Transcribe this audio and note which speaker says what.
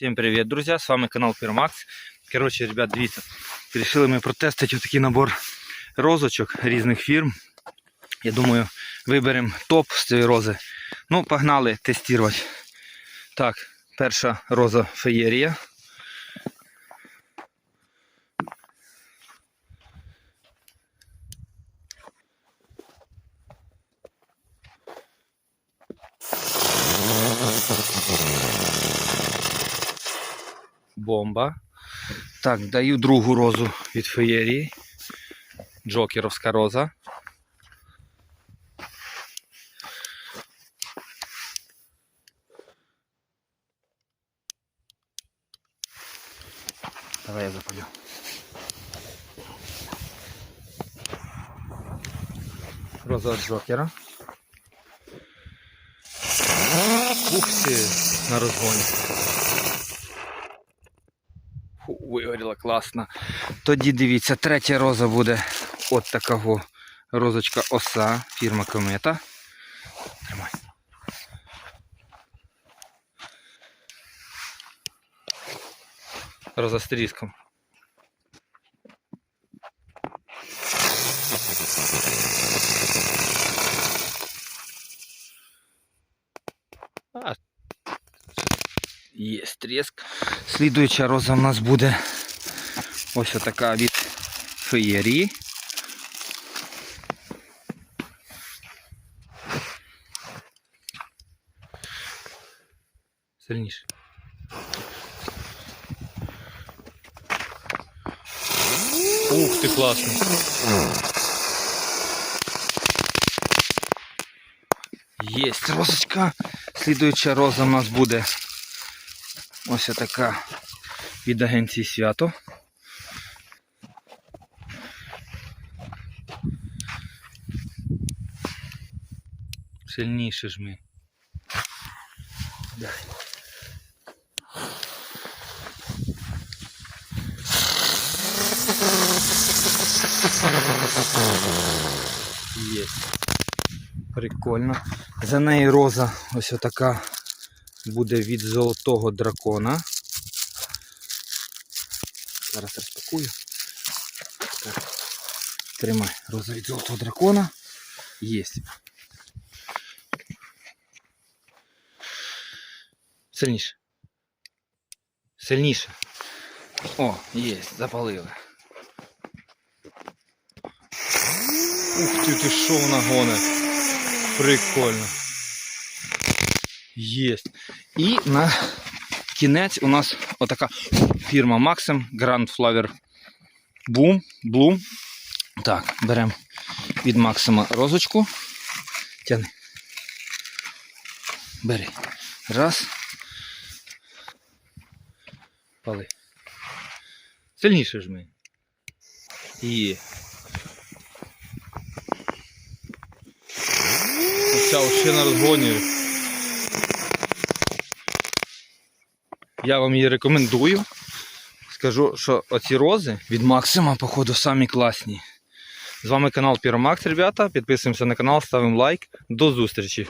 Speaker 1: Всем привет, друзья! С вами канал Пірмакс. Короче, ребят, дивіться, вирішили ми протестити такий набор розочок різних фірм. Я думаю, виберемо топ з цієї рози. Ну, погнали тестувати. Так, перша роза феєрія. Бомба. Так, даю другу розу від феєрії. Джокеровська роза. Давай я запалю. Роза від Джокера. Ух ти, на розгоні. Вигоріла класно. Тоді дивіться, третя роза буде от такого розочка оса, фірма Комета. Тримай. Роза з тріском. Є тріск. Слідуюча роза у нас буде ось така від феєрії. Сильніше. Ух ти класно. Єсть розочка. Слідуюча роза у нас буде Ось така від агенції свято. Сильніше жми. Дай. Є. Прикольно. За нею роза ось така буде від золотого дракона. Зараз розпакую. Так. Тримай, роза від золотого дракона. Єсть. Сильніше. Сильніше. О, є, запалили. Ух ти, ти що вона. Прикольно. Єсть. І на кінець у нас отака фірма Maxim Grand Flower Boom, Bloom. Так, беремо від Максима розочку. Тяни. Бери. Раз. Пали. Сильніше жми. І. Оця ще на розгоні. Я вам її рекомендую. Скажу, що оці рози від Максима, походу, самі класні. З вами канал Піромакс, ребята. Підписуємося на канал, ставимо лайк. До зустрічі!